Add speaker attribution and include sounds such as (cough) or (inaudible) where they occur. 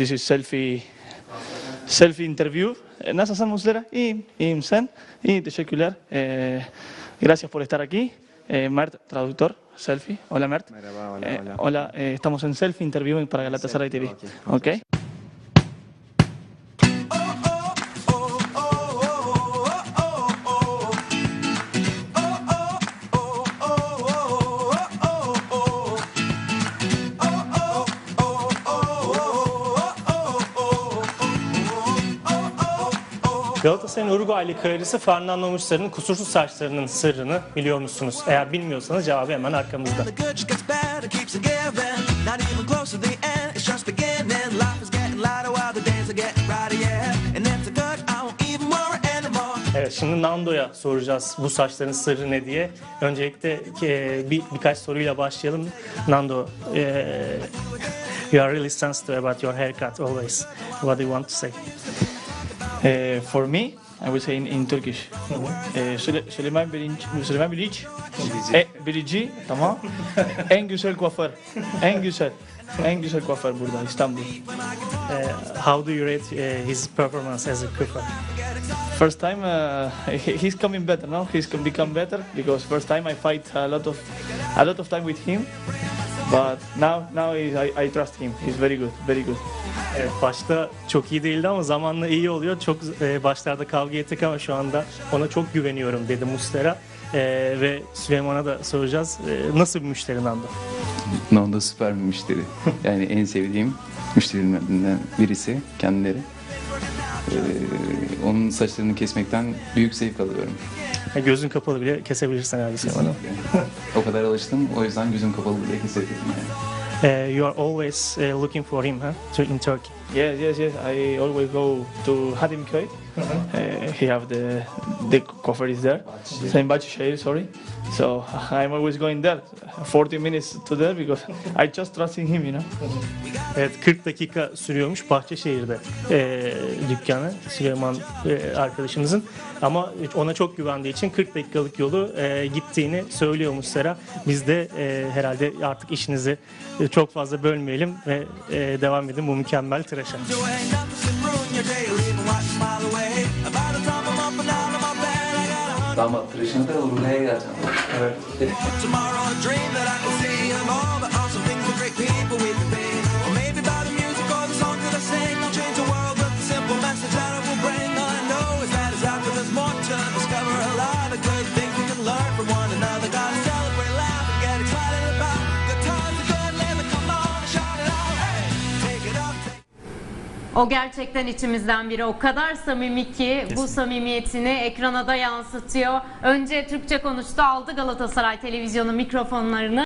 Speaker 1: this is selfie selfie interview. Eh, Nasılsın Muslera? İyiyim, iyiyim sen. İyi, teşekkürler. Eh, gracias por estar aquí. Eh, Mert, traductor, selfie. Hola Mert.
Speaker 2: Merhaba, hola,
Speaker 1: Eh,
Speaker 2: hola.
Speaker 1: eh, estamos en selfie interview para Galatasaray TV.
Speaker 2: ok,
Speaker 1: Ok.
Speaker 3: Galatasaray'ın Uruguaylı kraliçesi Fernando Muslera'nın kusursuz saçlarının sırrını biliyor musunuz? Eğer bilmiyorsanız cevabı hemen arkamızda. Evet şimdi Nando'ya soracağız bu saçların sırrı ne diye. Öncelikle e, bir birkaç soruyla başlayalım. Nando, e, you are really sensitive about your haircut always. What do you want to say?
Speaker 1: Eh, for me, I will say in, in Turkish. Eh, Süle- Süleyman Birinci, Süleyman Bilic. E, Bilici, tamam. (laughs) en güzel kuaför. En güzel. En güzel kuaför burada İstanbul.
Speaker 3: E, how do you rate e, his performance as a cook?
Speaker 1: First time, uh, he- he's coming better now. He's come- become better because first time I fight a lot of, a lot of time with him. But now, now he- I, I trust him. He's very good, very good.
Speaker 3: Evet, başta çok iyi değildi ama zamanla iyi oluyor. Çok e, başlarda kavga ettik ama şu anda ona çok güveniyorum dedi Muslera. E, ve Süleyman'a da soracağız. E, nasıl bir müşteri Nando?
Speaker 4: Nando süper bir müşteri. Yani en sevdiğim müşterilerimden birisi kendileri. Ee, onun saçlarını kesmekten büyük zevk alıyorum.
Speaker 3: E, gözün kapalı bile kesebilirsin herhalde Süleyman'ı.
Speaker 4: o kadar alıştım. O yüzden gözüm kapalı bile kesebilirim yani.
Speaker 3: E, you are always e, looking for him huh? to- in Turkey.
Speaker 1: Yes, yes, yes. I always go to Hadimköy. Uh, he have the the cover is there. Same Bahçeşehir, sorry. So (laughs) I'm always going there. 40 minutes to there because I just trust in him, you know.
Speaker 3: Evet 40 dakika sürüyormuş Bahçeşehir'de e, dükkanı Süleyman e, arkadaşımızın. Ama ona çok güvendiği için 40 dakikalık yolu e, gittiğini söylüyor Muslera. Biz de e, herhalde artık işinizi e, çok fazla bölmeyelim ve e, devam edin bu mükemmel tıraşa.
Speaker 5: You ain't nothing to ruin your
Speaker 6: O gerçekten içimizden biri. O kadar samimi ki bu samimiyetini ekrana da yansıtıyor. Önce Türkçe konuştu, aldı Galatasaray televizyonu mikrofonlarını.